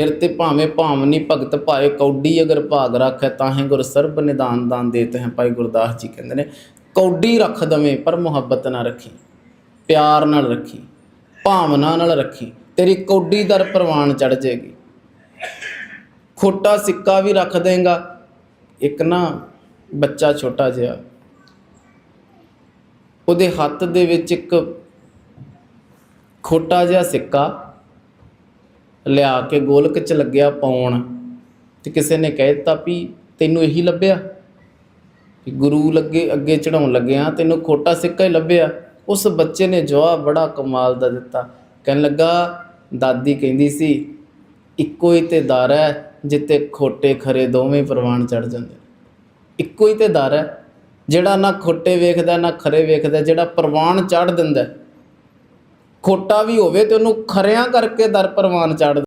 ਫਿਰ ਤੇ ਭਾਵੇਂ ਭਾਵਨੀ ਭਗਤ ਭਾਏ ਕੌਡੀ ਅਗਰ ਭਾਗ ਰੱਖੈ ਤਾਹੇ ਗੁਰ ਸਰਬ ਨਿਦਾਨ ਦਾਨ ਦੇਤੇ ਹੈ ਭਾਈ ਗੁਰਦਾਸ ਜੀ ਕਹਿੰਦੇ ਨੇ, ਕੌਡੀ ਰੱਖ ਦਵੇਂ ਪਰ ਮੁਹੱਬਤ ਨਾ ਰੱਖੀ, ਪਿਆਰ ਨਾਲ ਰੱਖੀ, ਭਾਵਨਾ ਨਾਲ ਰੱਖੀ, ਤੇਰੀ ਕੌਡੀ ਦਰ ਪ੍ਰਵਾਨ ਚੜ ਜਾਏਗੀ। ਖੋਟਾ ਸਿੱਕਾ ਵੀ ਰੱਖ ਦੇਗਾ, ਇੱਕ ਨਾ ਬੱਚਾ ਛੋਟਾ ਜਿਹਾ, ਉਹਦੇ ਹੱਥ ਦੇ ਵਿੱਚ ਇੱਕ ਖੋਟਾ ਜਿਹਾ ਸਿੱਕਾ ਲਿਆ ਕੇ ਗੋਲਕ ਚ ਲੱਗਿਆ ਪਾਉਣ। ਤੇ ਕਿਸੇ ਨੇ ਕਹਿ ਦਿੱਤਾ ਵੀ ਤੈਨੂੰ ਇਹੀ ਲੱਭਿਆ? ਵੀ ਗੁਰੂ ਲੱਗੇ ਅੱਗੇ ਚੜਾਉਣ ਲੱਗਿਆ, ਤੈਨੂੰ ਖੋਟਾ ਸਿੱਕਾ ਹੀ ਲੱਭਿਆ। ਉਸ ਬੱਚੇ ਨੇ ਜਵਾਬ ਬੜਾ ਕਮਾਲ ਦਾ ਦਿੱਤਾ। ਕਹਿਣ ਲੱਗਾ, ਦਾਦੀ ਕਹਿੰਦੀ ਸੀ, ਇੱਕੋ ਹੀ ਤੇ ਦਰ ਹੈ ਜਿੱਤੇ ਖੋਟੇ ਖਰੇ ਦੋਵੇਂ ਪ੍ਰਵਾਨ ਚੜ ਜਾਂਦੇ ਇੱਕੋ ਹੀ ਤੇ ਦਰ ਹੈ। ਜਿਹੜਾ ਨਾ ਖੋਟੇ ਵੇਖਦਾ, ਨਾ ਖਰੇ ਵੇਖਦਾ, ਜਿਹੜਾ ਪ੍ਰਵਾਨ ਚੜ ਦਿੰਦਾ ਖੋਟਾ ਵੀ ਹੋਵੇ ਤੇ ਉਹਨੂੰ ਖਰਿਆਂ ਕਰਕੇ ਦਰ ਪ੍ਰਵਾਨ ਚੜ